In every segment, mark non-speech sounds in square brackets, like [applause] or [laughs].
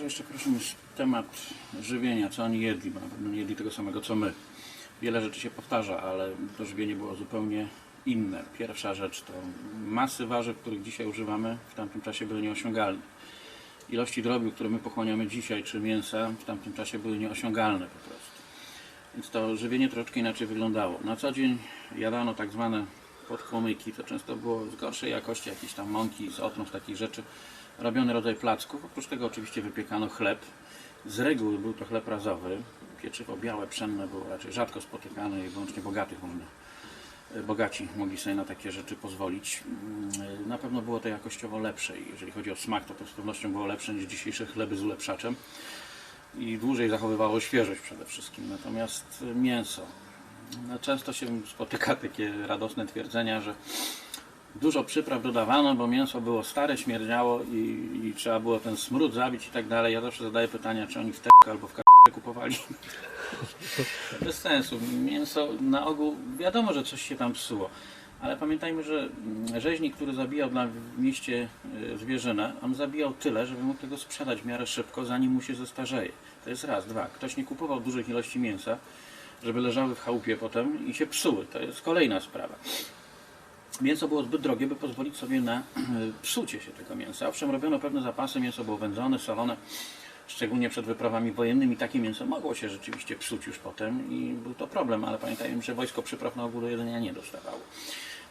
może jeszcze prosimy temat żywienia, co oni jedli, bo na pewno nie jedli tego samego co my. Wiele rzeczy się powtarza, ale to żywienie było zupełnie inne. Pierwsza rzecz to masy warzyw, których dzisiaj używamy, w tamtym czasie były nieosiągalne. Ilości drobiu, które my pochłaniamy dzisiaj, czy mięsa, w tamtym czasie były nieosiągalne po prostu. Więc to żywienie troszeczkę inaczej wyglądało. Na co dzień jadano tak zwane podchłomyki, to często było z gorszej jakości jakieś tam mąki, z otrąb, takich rzeczy, robiony rodzaj placków. Oprócz tego oczywiście wypiekano chleb. Z reguły był to chleb razowy. Pieczywo białe, pszenne było raczej rzadko spotykane i wyłącznie bogatych można. Bogaci mogli sobie na takie rzeczy pozwolić. Mm, Na pewno było to jakościowo lepsze jeżeli chodzi o smak, to to z pewnością było lepsze niż dzisiejsze chleby z ulepszaczem i dłużej zachowywało świeżość przede wszystkim. Natomiast mięso. No, często się spotyka takie radosne twierdzenia, że dużo przypraw dodawano, bo mięso było stare, śmierdziało i, i trzeba było ten smród zabić i tak dalej. Ja zawsze zadaję pytania, czy oni w te albo w k kupowali. [laughs] Bez sensu. Mięso na ogół wiadomo, że coś się tam psuło. Ale pamiętajmy, że mm, rzeźnik, który zabijał dla w mieście y, zwierzynę, on zabijał tyle, żeby mógł tego sprzedać w miarę szybko, zanim mu się zestarzeje. To jest raz. Dwa. Ktoś nie kupował dużych ilości mięsa, żeby leżały w chałupie potem i się psuły. To jest kolejna sprawa. Mięso było zbyt drogie, by pozwolić sobie na psucie się tego mięsa. Owszem, robiono pewne zapasy, mięso było wędzone, solone, szczególnie przed wyprawami wojennymi. Takie mięso mogło się rzeczywiście psuć już potem i był to problem, ale pamiętajmy, że wojsko przypraw na ogół jedzenia nie dostawało.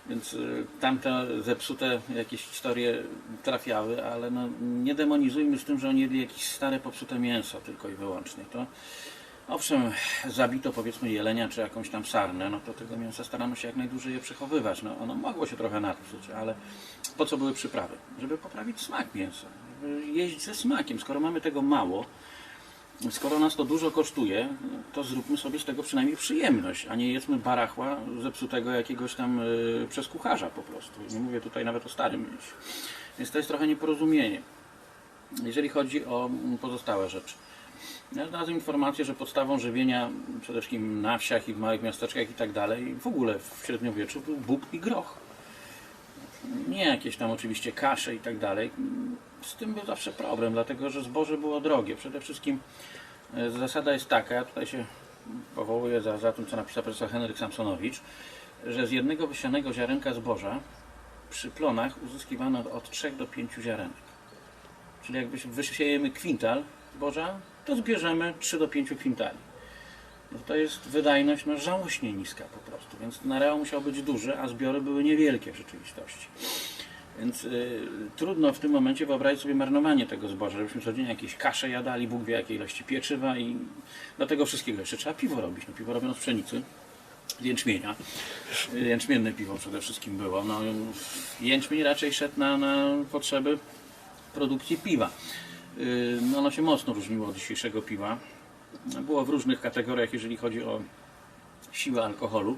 Więc y, tamte zepsute jakieś historie trafiały, ale no, nie demonizujmy z tym, że oni jedli jakieś stare, popsute mięso tylko i wyłącznie. To Owszem, zabito powiedzmy jelenia czy jakąś tam sarnę, no to tego mięsa starano się jak najdłużej je przechowywać. No, ono mogło się trochę napsuć, ale po co były przyprawy? Żeby poprawić smak mięsa, żeby jeść ze smakiem. Skoro mamy tego mało, skoro nas to dużo kosztuje, to zróbmy sobie z tego przynajmniej przyjemność, a nie jedzmy barachła zepsutego jakiegoś tam y, przez kucharza po prostu. Nie mówię tutaj nawet o starym mięsie. Więc to jest trochę nieporozumienie. Jeżeli chodzi o pozostałe rzeczy. Ja znalazłem informację, że podstawą żywienia przede wszystkim na wsiach i w małych miasteczkach i tak dalej, w ogóle w średniowieczu był bób i groch. Nie jakieś tam oczywiście kasze i tak dalej. Z tym był zawsze problem, dlatego że zboże było drogie. Przede wszystkim e, zasada jest taka, ja tutaj się powołuję za, za tym, co napisał profesor Henryk Samsonowicz, że z jednego wysianego ziarenka zboża przy plonach uzyskiwano od 3 do 5 ziarenek. Czyli jak wysiejemy kwintal zboża, to zbierzemy 3 do 5 kwintali. No to jest wydajność no, żałośnie niska po prostu, więc nareał musiał być duży, a zbiory były niewielkie w rzeczywistości. Więc y, trudno w tym momencie wyobrazić sobie marnowanie tego zboża, żebyśmy codziennie jakieś kasze jadali, Bóg wie jakiej ilości pieczywa i do tego wszystkiego jeszcze trzeba piwo robić. No, piwo robiono z pszenicy, z jęczmienia. Y, Jęczmienne piwo przede wszystkim było. No, jęczmień raczej szedł na, na potrzeby produkcji piwa. Y, No ono się mocno różniło od dzisiejszego piwa. Było w różnych kategoriach, jeżeli chodzi o siłę alkoholu.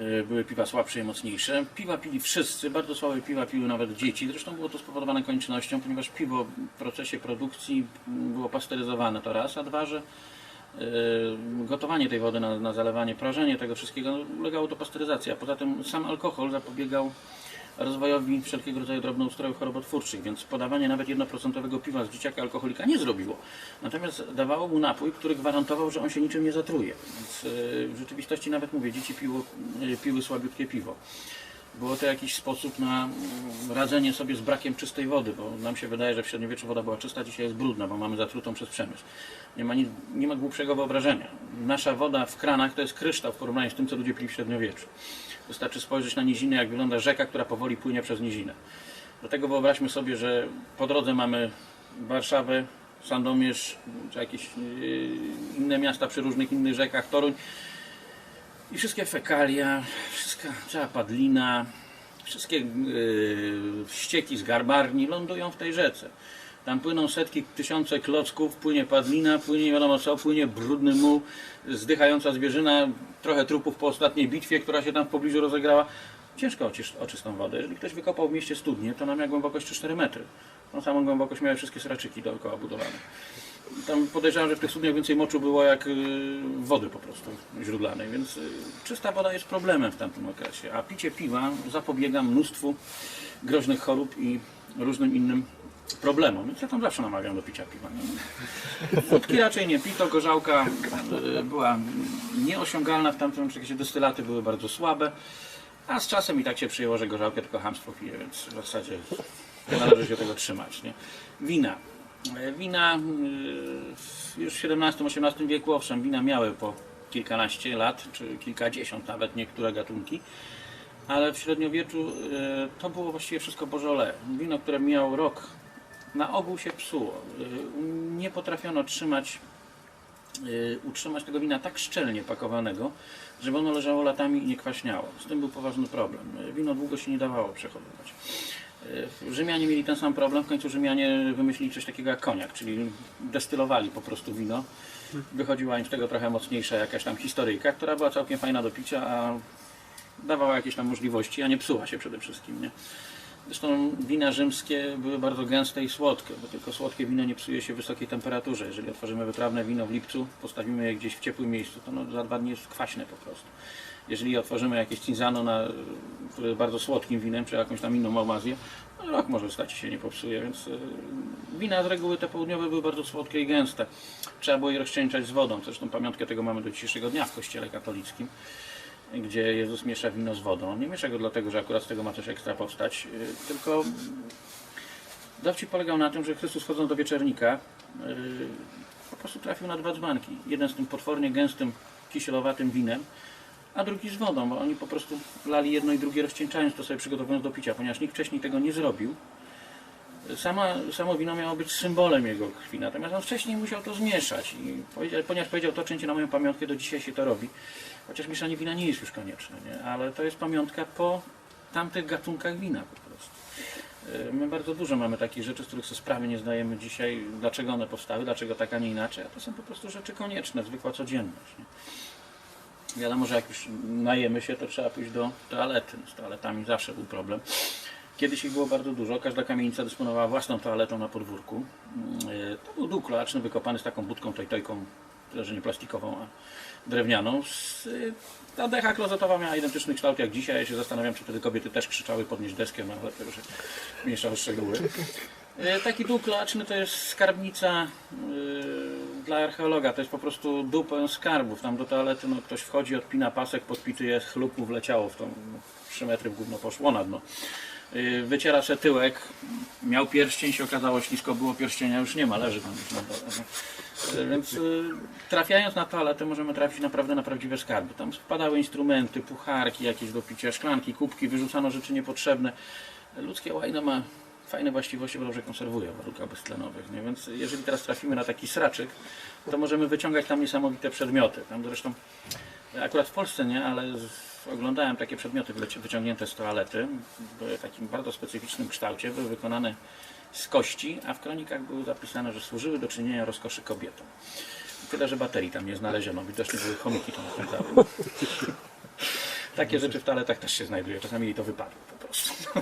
Y, Były piwa słabsze i mocniejsze. Piwa pili wszyscy, bardzo słabe piwa piły nawet dzieci. Zresztą było to spowodowane koniecznością, ponieważ piwo w procesie produkcji było pasteryzowane to raz, a dwa, że y, gotowanie tej wody na, na zalewanie, prażenie tego wszystkiego no, ulegało to pasteryzacji, a poza tym sam alkohol zapobiegał rozwojowi wszelkiego rodzaju drobnoustrojów chorobotwórczych, więc podawanie nawet 1% piwa z dzieciaka alkoholika nie zrobiło. Natomiast dawało mu napój, który gwarantował, że on się niczym nie zatruje. Więc yy, w rzeczywistości nawet mówię, dzieci piło, yy, piły słabiutkie piwo. Było to jakiś sposób na mm, radzenie sobie z brakiem czystej wody, bo nam się wydaje, że w średniowieczu woda była czysta, dzisiaj jest brudna, bo mamy zatrutą przez przemysł. Nie ma, nic, nie ma głupszego wyobrażenia. Nasza woda w kranach to jest kryształ w porównaniu z tym, co ludzie pili w średniowieczu. Wystarczy spojrzeć na nizinę, jak wygląda rzeka, która powoli płynie przez nizinę. Dlatego wyobraźmy sobie, że po drodze mamy Warszawę, Sandomierz, czy jakieś yy, inne miasta przy różnych innych rzekach, Toruń. I wszystkie fekalia, wszystka cała padlina, wszystkie yy, ścieki z garbarni lądują w tej rzece. Tam płyną setki, tysiące klocków, płynie padlina, płynie nie wiadomo co, płynie brudny muł, zdychająca zwierzyna, trochę trupów po ostatniej bitwie, która się tam w pobliżu rozegrała. Ciężko o, czystą wodę. Jeżeli ktoś wykopał w mieście studnię, to ona miała głębokość 3-4 metry. Tą samą głębokość miały wszystkie sraczyki dookoła budowane. Tam podejrzewam, że w tych studniach więcej moczu było jak y, wody po prostu źródlanej, więc y, czysta woda jest problemem w tamtym okresie. A picie piwa zapobiega mnóstwu groźnych chorób i różnym innym problemu. Więc ja tam zawsze namawiam do picia piwa. Wódki raczej nie pito, gorzałka y, była nieosiągalna w tamtym okresie, destylaty były bardzo słabe, a z czasem i tak się przyjęło, że gorzałkę tylko hamstwo pije, więc w zasadzie należy się tego trzymać. Nie? Wina. E, Wina y, już w XVII-XVIII wieku, owszem, wina miały po kilkanaście lat, czy kilkadziesiąt nawet niektóre gatunki, ale w średniowieczu to było właściwie wszystko bożole. Wino, które miało rok, na ogół się psuło. Y, Nie potrafiono trzymać, y, utrzymać tego wina tak szczelnie pakowanego, żeby ono leżało latami i nie kwaśniało. Z tym był poważny problem. Y, Wino długo się nie dawało przechowywać. Rzymianie mieli ten sam problem, w końcu Rzymianie wymyślili coś takiego jak koniak, czyli destylowali po prostu wino. Wychodziła im z tego trochę mocniejsza jakaś tam historyjka, która była całkiem fajna do picia, a dawała jakieś tam możliwości, a nie psuła się przede wszystkim. Nie? Zresztą wina rzymskie były bardzo gęste i słodkie, bo tylko słodkie wino nie psuje się w wysokiej temperaturze. Jeżeli otworzymy wytrawne wino w lipcu, postawimy je gdzieś w ciepłym miejscu, to no za dwa dni jest kwaśne po prostu. Jeżeli otworzymy jakieś cinzano, na, które jest bardzo słodkim winem, czy jakąś tam inną malwazję, no rok może stać się nie popsuje, więc y, wina z reguły te południowe były bardzo słodkie i gęste. Trzeba było je rozcieńczać z wodą, zresztą pamiątkę tego mamy do dzisiejszego dnia w kościele katolickim gdzie Jezus miesza wino z wodą. Nie miesza go dlatego, że akurat z tego ma coś ekstra powstać, yy, tylko dowcip polegał na tym, że Chrystus wchodząc do wieczernika yy, po prostu trafił na dwa dzbanki. Jeden z tym potwornie gęstym, kisielowatym winem, a drugi z wodą, bo oni po prostu lali jedno i drugie rozcieńczając to sobie przygotowując do picia, ponieważ nikt wcześniej tego nie zrobił. Sama, samo wino miało być symbolem jego krwi, natomiast on wcześniej musiał to zmieszać i ponieważ powiedział to czyńcie na moją pamiątkę, do dzisiaj się to robi. Chociaż mieszanie wina nie jest już konieczne, nie? ale to jest pamiątka po tamtych gatunkach wina po prostu. Yy, My bardzo dużo mamy takich rzeczy, z których sobie sprawy nie zdajemy dzisiaj, dlaczego one powstały, dlaczego tak, a nie inaczej, a to są po prostu rzeczy konieczne, zwykła codzienność. Nie? Wiadomo, że jak już najemy się, to trzeba pójść do toalety. Z toaletami zawsze był problem. Kiedyś ich było bardzo dużo, każda kamienica dysponowała własną toaletą na podwórku. Yy, To był dół kloaczny wykopany z taką budką tojtojką, tyle że nie plastikową, a drewnianą. Yy, Ta decha klozetowa miała identyczny kształt jak dzisiaj. Ja się zastanawiam, czy wtedy kobiety też krzyczały podnieść deskę, no ale to już mniejsza o szczegóły. Yy, Taki dół kloaczny to jest skarbnica yy, dla archeologa. To jest po prostu pełen skarbów. Tam do toalety no, ktoś wchodzi, odpina pasek, podpity jest, chlup mu wleciało w tą no, 3 metry w gówno poszło na dno. Wyciera se tyłek, miał pierścień, się okazało ślisko było pierścienia, już nie ma, leży tam już na dole. Yy, Więc yy, trafiając na toaletę możemy trafić naprawdę na prawdziwe skarby. Tam wpadały instrumenty, pucharki jakieś do picia, szklanki, kubki, wyrzucano rzeczy niepotrzebne. Ludzkie łajno ma fajne właściwości, bo dobrze konserwuje w warunkach beztlenowych. Nie? Więc jeżeli teraz trafimy na taki sraczyk, to możemy wyciągać tam niesamowite przedmioty. Tam zresztą akurat w Polsce nie, ale oglądałem takie przedmioty wyciągnięte z toalety. W takim bardzo specyficznym kształcie, były wykonane z kości, a w kronikach było zapisane, że służyły do czynienia rozkoszy kobietom. Tyle, że baterii tam nie znaleziono, widocznie były chomiki to napędzały. Takie rzeczy w toaletach też się znajduje, czasami jej to wypadło po prostu.